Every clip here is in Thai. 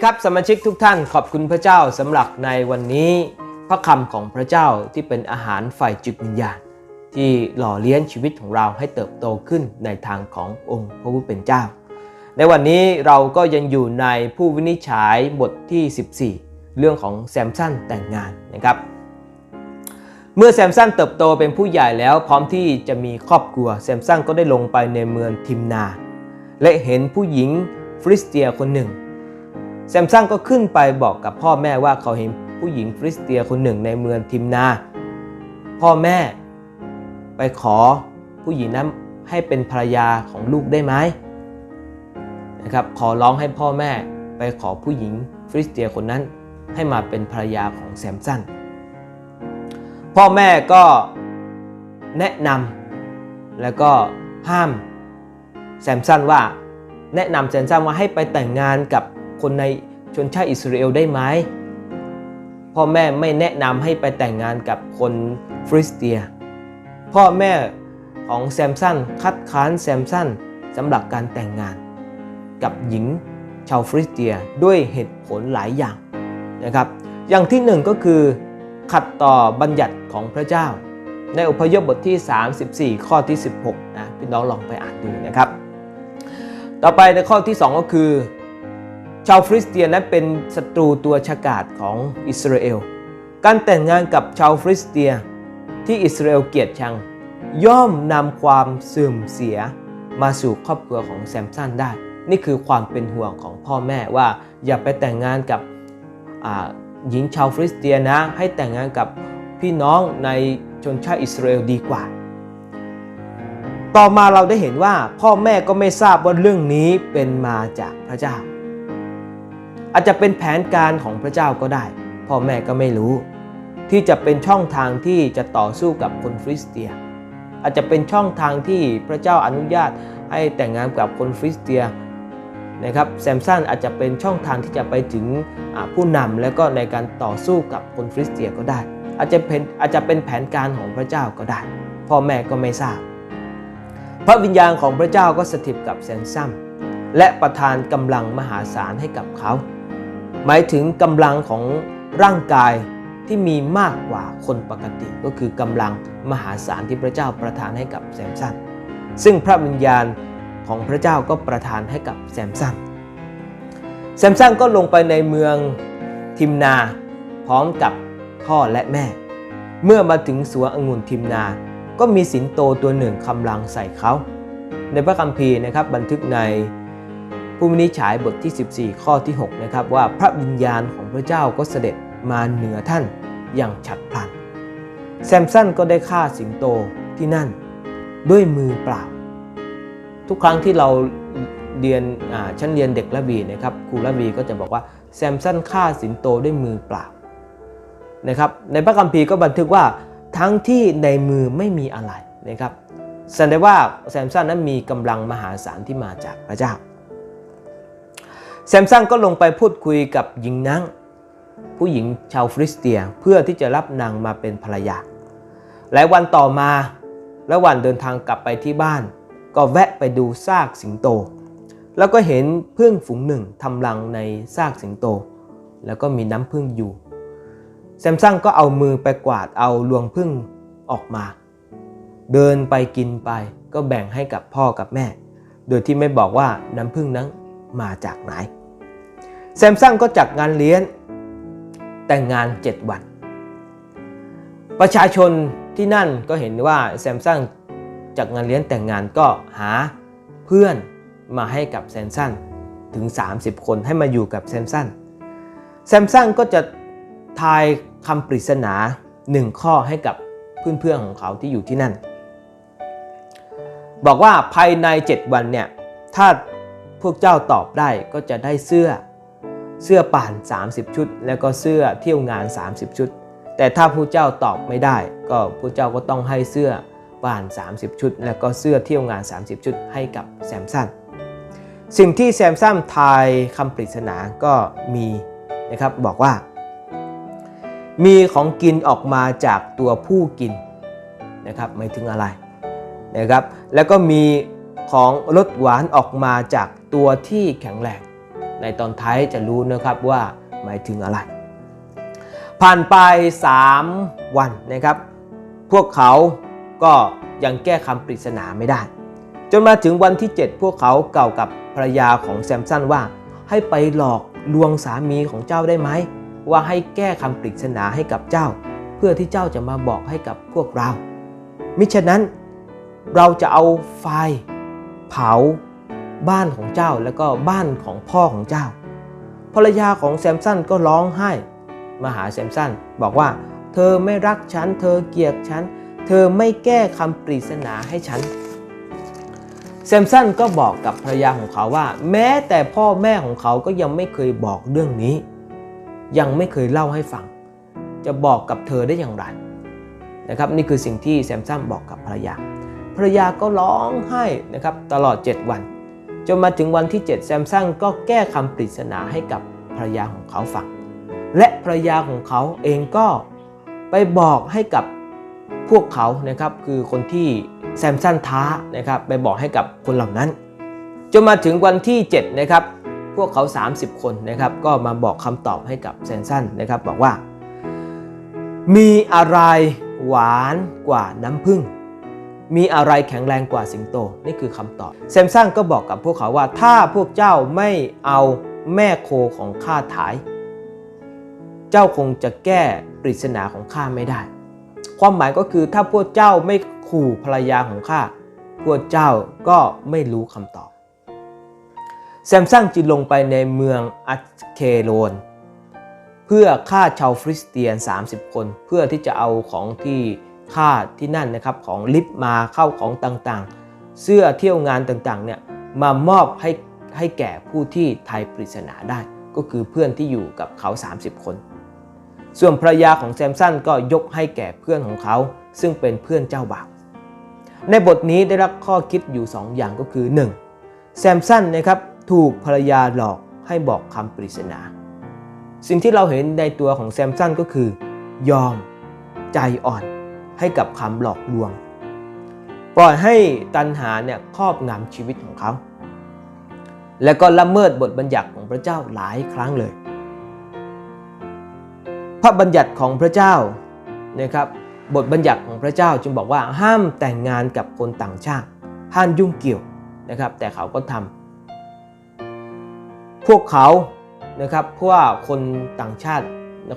ดีครับสมาชิกทุกท่านขอบคุณพระเจ้าสำหรับในวันนี้พระคำของพระเจ้าที่เป็นอาหารฝ่ายจิตวิญญาณ ที่หล่อเลี้ยงชีวิตของเราให้เติบโตขึ้นในทางขององค์พระผู้เป็นเจ้า ในวันนี้เราก็ยังอยู่ในผู้วินิจฉัยบทที่ 14 เรื่องของแซมสันแต่งงานนะครับ เมื่อแซมสันเติบโตเป็นผู้ใหญ่แล้วพร้อมที่จะมีครอบครัวแซมสันก็ได้ลงไปในเมืองทิมนา และเห็นผู้หญิงฟริสเตียคนหนึ่ง แซมสันก็ขึ้นไปบอกกับพ่อแม่ว่าเขาเห็นผู้หญิงฟริสเตียคนหนึ่งในเมืองทิมนา พ่อแม่ไปขอผู้หญิงนั้นให้เป็นภรรยาของลูกได้ไหมนะครับขอร้องให้พ่อแม่ไปขอผู้หญิงฟริสเตียคนนั้นให้มาเป็นภรรยาของแซมสันพ่อแม่ก็แนะนำแล้วก็ห้ามแซมสันว่า แนะนำแซมสันว่าให้ไปแต่งงานกับ คนในชนชาติอิสราเอลได้ไหมพ่อแม่ไม่แนะนำให้ไปแต่งงานกับคนฟริสเตีย พ่อแม่ของแซมสันคัดค้านแซมสันสำหรับการแต่งงาน กับหญิงชาวฟริสเตียด้วยเหตุผลหลายอย่างนะครับ อย่างที่หนึ่งก็คือขัดต่อบัญญัติของพระเจ้า ในอพยพบทที่ 34 ข้อที่ 16นะพี่น้องลองไปอ่านดูนะครับ ต่อไปในข้อที่ 2 ก็คือ ชาวฟริสเตียนนั้นเป็นศัตรูตัวฉกาจของอิสราเอล การแต่งงานกับชาวฟริสเตียที่อิสราเอลเกลียดชัง ย่อมนำความเสื่อมเสียมาสู่ครอบครัวของแซมสันได้ นี่คือความเป็นห่วงของพ่อแม่ว่าอย่าไปแต่งงานกับหญิงชาวฟริสเตียนะ ให้แต่งงานกับพี่น้องในชนชาติอิสราเอลดีกว่า ต่อมาเราได้เห็นว่าพ่อแม่ก็ไม่ทราบว่าเรื่องนี้เป็นมาจากพระเจ้า อาจจะเป็นแผนการของพระเจ้าก็ได้พ่อแม่ก็ไม่รู้ ที่จะเป็นช่องทางที่จะต่อสู้กับคนฟริสเตีย อาจจะเป็นช่องทางที่พระเจ้าอนุญาตให้แต่งงานกับคนฟริสเตียนะครับแซมสันอาจจะเป็นช่องทางที่จะไปถึงผู้นำและก็ในการต่อสู้กับคนฟริสเตียก็ได้ อาจจะเป็นอาจจะเป็นแผนการของพระเจ้าก็ได้พ่อแม่ก็ไม่ทราบ พระวิญญาณของพระเจ้าก็สถิตกับแซมสันและประทานกำลังมหาศาลให้กับเขา หมายถึงกำลังของร่างกายที่มีมากกว่าคนปกติ ก็คือกำลังมหาศาลที่พระเจ้าประทานให้กับแซมสันซึ่งพระวิญญาณของพระเจ้าก็ประทานให้กับแซมสันแซมสันก็ลงไปในเมืองทิมนาพร้อมกับพ่อและแม่ เมื่อมาถึงสวนองุ่นทิมนา ก็มีสิงโตตัวหนึ่งกำลังใส่เขา ในพระคัมภีร์นะครับบันทึกใน ผู้วินิจฉัยบทที่ 14 ข้อที่6นะครับว่าพระวิญญาณของพระเจ้าก็เสด็จมาเหนือท่านอย่างฉับพลัน แซมสันก็ได้ฆ่าสิงโตที่นั่นด้วยมือเปล่า ทุกครั้งที่เราเรียนชั้นเรียนเด็กละบีนะครับครูละบีก็จะบอกว่าแซมสันฆ่าสิงโตด้วยมือเปล่านะครับในพระคัมภีร์ก็บันทึกว่าทั้งที่ในมือไม่มีอะไรนะครับแสดงว่าแซมสันนั้นมีกำลังมหาศาลที่มาจากพระเจ้า แซมสันก็ลงไปพูดคุยกับหญิงนางผู้หญิงชาวฟริสเตียเพื่อที่จะรับนางมาเป็นภรรยาหลายวันต่อมาและวันเดินทางกลับไปที่บ้าน ก็แวะไปดูซากสิงโต แล้วก็เห็นพึ่งฝูงหนึ่งทำรังในซากสิงโต แล้วก็มีน้ำพึ่งอยู่ แซมซังก็เอามือไปกวาดเอารวงพึ่งออกมา เดินไปกินไปก็แบ่งให้กับพ่อกับแม่ โดยที่ไม่บอกว่าน้ำพึ่งนั้นมาจากไหน แซมซังก็จัดงานเลี้ยงแต่งงาน 7 วัน ประชาชนที่นั่นก็เห็นว่าแซมซังจากงานเลี้ยงแต่งงานก็หาเพื่อนมาให้กับแซมซันถึง 30 คนให้มาอยู่กับแซมซันแซมซันก็จะทายคำปริศนาหนึ่งข้อให้กับเพื่อนๆของเขาที่อยู่ที่นั่น บอกว่าภายใน 7 วันเนี่ยถ้าพวกเจ้าตอบได้ก็จะได้เสื้อ เสื้อป่าน 30 ชุด แล้วก็เสื้อเที่ยวงาน 30 ชุด แต่ถ้าผู้เจ้าตอบไม่ได้ ก็ผู้เจ้าก็ต้องให้เสื้อป่าน 30 ชุด แล้วก็เสื้อเที่ยวงาน 30 ชุด ให้กับแซมสันสิ่งที่แซมสันทายคำปริศนาก็มีนะครับบอกว่า มีของกินออกมาจากตัวผู้กินนะครับไม่ถึงอะไรนะครับ แล้วก็มีของรสหวานออกมาจากตัวที่แข็งแรง ในตอนท้ายจะรู้นะครับว่าหมายถึงอะไร ผ่านไป 3 วันนะครับ พวกเขาก็ยังแก้คำปริศนาไม่ได้ จนมาถึงวันที่ 7 พวกเขาเก่ากับภรรยาของแซมสันว่า ให้ไปหลอกลวงสามีของเจ้าได้ไหม ว่าให้แก้คำปริศนาให้กับเจ้า เพื่อที่เจ้าจะมาบอกให้กับพวกเรา มิฉะนั้นเราจะเอาไฟเผา บ้านของเจ้าแล้วก็บ้านของพ่อของเจ้า ภรรยาของแซมสันก็ร้องไห้มาหาแซมสันบอกว่า เธอไม่รักฉัน เธอเกลียดฉัน เธอไม่แก้คำปริศนาให้ฉันแซมสันก็บอกกับภรรยาของเขาว่า แม้แต่พ่อแม่ของเขาก็ยังไม่เคยบอกเรื่องนี้ ยังไม่เคยเล่าให้ฟัง จะบอกกับเธอได้อย่างไรนะครับนี่คือสิ่งที่แซมสันบอกกับภรรยา ภรรยาก็ร้องไห้นะครับตลอด 7 วัน จนมาถึงวันที่ 7 แซมสันก็แก้คำปริศนาให้กับภรรยาของเขาฟัง และภรรยาของเขาเองก็ไปบอกให้กับพวกเขานะครับคือคนที่แซมสันท้านะครับไปบอกให้กับคนเหล่านั้น จนมาถึงวันที่ 7 นะครับ พวกเขา 30 คนนะครับก็มาบอกคำตอบให้กับแซมสันนะครับบอกว่า มีอะไรหวานกว่าน้ำผึ้ง มีอะไรแข็งแรงกว่าสิงโต นี่คือคำตอบแซมสันก็บอกกับพวกเขาว่า ถ้าพวกเจ้าไม่เอาแม่โคของข้าถ่าย เจ้าคงจะแก้ปริศนาของข้าไม่ได้ ความหมายก็คือถ้าพวกเจ้าไม่ขู่ภรรยาของข้าพวกเจ้าก็ไม่รู้คำตอบแซมสันจึงลงไปในเมืองอัชเคโลนเพื่อฆ่าชาวฟริสเตียน 30 คน เพื่อที่จะเอาของที่ ฆ่าที่นั่นนะครับของลิฟต์มาเข้าของต่างๆ เสื้อเที่ยวงานต่างๆเนี่ยมามอบให้ให้แก่ผู้ที่ทายปริศนาได้ ก็คือเพื่อนที่อยู่กับเขา 30 คน ส่วนภรรยาของแซมสันก็ยกให้แก่เพื่อนของเขา ซึ่งเป็นเพื่อนเจ้าบ่าวในบทนี้ได้รับข้อคิดอยู่ 2 อย่างก็คือ 1. แซมสันนะครับถูกภรรยาหลอกให้บอกคำปริศนา สิ่งที่เราเห็นในตัวของแซมสันก็คือ ยอมใจอ่อน ให้กับคำหลอกลวง ปล่อยให้ตัณหาเนี่ยครอบงำชีวิตของเขา และก็ละเมิดบทบัญญัติของพระเจ้าหลายครั้งเลย พระบัญญัติของพระเจ้านะครับบทบัญญัติของพระเจ้าจึงบอกว่าห้ามแต่งงานกับคนต่างชาติ ห้ามยุ่งเกี่ยวนะครับ แต่เขาก็ทำพวกเขานะครับเพราะว่าคนต่างชาติ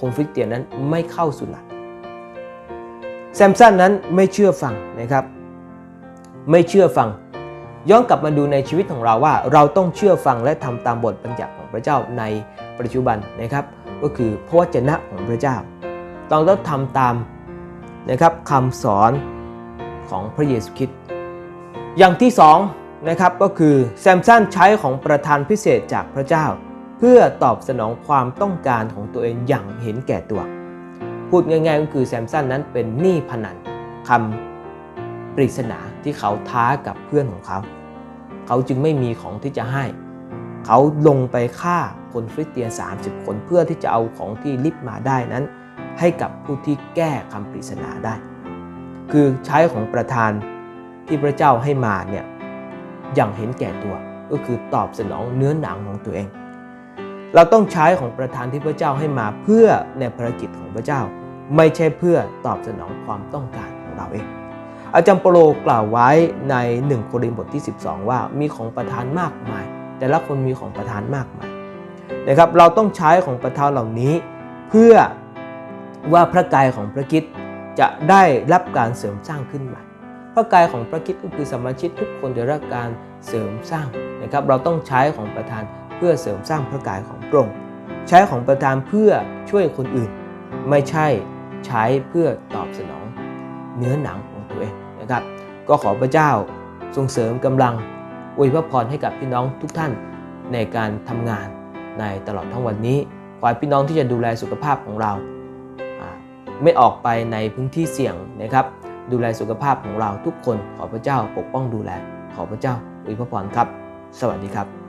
คนฟิลิสเตียนนั้นไม่เข้าสุนัต แซมสันนั้นไม่เชื่อฟังนะครับ ไม่เชื่อฟัง ย้อนกลับมาดูในชีวิตของเราว่า เราต้องเชื่อฟังและทำตามบทบัญญัติของพระเจ้าในปัจจุบันนะครับ ก็คือพระวจนะของพระเจ้าต้องต้องทำตามนะครับคำสอนของพระเยซูคริสต์อย่างที่สองนะครับก็คือแซมสันใช้ของประทานพิเศษจากพระเจ้า เพื่อตอบสนองความต้องการของตัวเองอย่างเห็นแก่ตัว พูดง่ายๆก็คือแซมสันนั้นเป็นหนี้พนันคำปริศนาที่เขาท้ากับเพื่อนของเขา เขาจึงไม่มีของที่จะให้ เขาลงไปฆ่าคนฟริสเตียน 30 คนเพื่อที่จะเอาของที่ลิบมาได้นั้น ให้กับผู้ที่แก้คำปริศนาได้ คือใช้ของประธานที่พระเจ้าให้มาเนี่ยอย่างเห็นแก่ตัวก็คือตอบสนองเนื้อหนังของตัวเอง เราต้องใช้ของประธานที่พระเจ้าให้มาเพื่อในภารกิจของพระเจ้า ไม่ใช่เพื่อตอบสนองความต้องการของเราเอง อาจารย์เปโลกล่าวไว้ใน 1 โครินธ์บทที่ 12 ว่ามีของประทานมากมาย แต่ละคนมีของประทานมากมายนะครับเราต้องใช้ของประทานเหล่านี้ เพื่อว่าพระกายของพระคิดจะได้รับการเสริมสร้างขึ้นใหม่พระกายของพระคิดก็คือสมาชิกทุกคนได้รับการเสริมสร้างนะครับเราต้องใช้ของประทานเพื่อเสริมสร้างพระกายของพระองค์ใช้ของประทานเพื่อช่วยคนอื่น ไม่ใช่ ใช้เพื่อตอบสนองเนื้อหนังของตัวเองนะครับ ก็ขอพระเจ้าส่งเสริมกำลังอวยพระพรให้กับพี่น้องทุกท่านในการทำงานในตลอดทั้งวันนี้ขอให้พี่น้องที่จะดูแลสุขภาพของเราไม่ออกไปในพื้นที่เสี่ยงนะครับ ดูแลสุขภาพของเราทุกคนขอพระเจ้าปกป้องดูแล ขอพระเจ้าอวยพระพรครับ สวัสดีครับ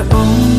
own